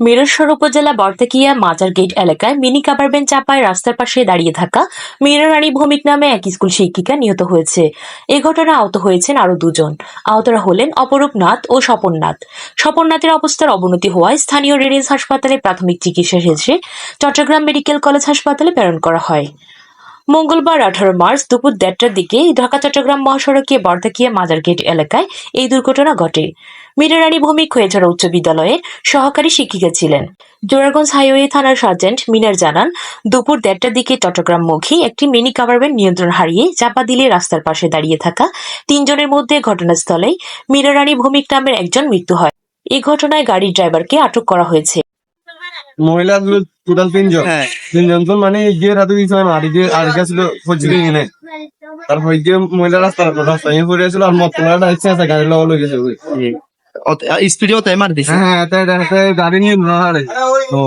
মিরসর উপজেলা বর্তাকিয়া মাজার গেট এলাকায় মিনি কাভারভ্যান চাপায় রাস্তার পাশে দাঁড়িয়ে থাকা মীরারানী ভৌমিক নামে এক স্কুল শিক্ষিকা নিহত হয়েছে। এ ঘটনা আহত হয়েছেন আরও দুজন। আহতরা হলেন অপরূপ নাথ ও স্বপন নাথ। স্বপন নাথের অবস্থার অবনতি হওয়ায় স্থানীয় রেডিয়েন্স হাসপাতালে প্রাথমিক চিকিৎসা শেষে চট্টগ্রাম মেডিকেল কলেজ হাসপাতালে প্রেরণ করা হয়। মঙ্গলবার আঠারো মার্চ দুপুর দেড়টার দিকে ঢাকা, চট্টগ্রাম মহাসড়কে বর্দাকিয়া মাজার গেট এলাকায় এই দুর্ঘটনা ঘটে। মীরারানী ভৌমিক হয়েছড়া উচ্চ বিদ্যালয়ের সহকারী শিক্ষিকা ছিলেন। জোরারগঞ্জ হাইওয়ে থানার সার্জেন্ট মিনার জানান, দুপুর দেড়টার দিকে চট্টগ্রামমুখী একটি মিনি কাভারভ্যান নিয়ন্ত্রণ হারিয়ে চাপা দিলে রাস্তার পাশে দাঁড়িয়ে থাকা তিনজনের মধ্যে ঘটনাস্থলেই মীরারানী ভৌমিক নামের একজন মৃত্যু হয়। এই ঘটনায় গাড়ির ড্রাইভারকে আটক করা হয়েছে। মহিলা টোটাল তিনজন। হ্যাঁ। তিনজন তো মানে গিয়ে রাতে দিয়েছে মানে আর গিয়ে আর গেছিল হচ্ছিল কিনে তারপর গিয়ে মহিলা রাস্তা রাস্তায় পড়ে ছিল আর মত ইচ্ছে আছে গাড়ি লগা লই গেছে ওই। স্পিডে ওতে মার দিছে। হ্যাঁ তাই তাই গাড়ি নিয়ে না ও।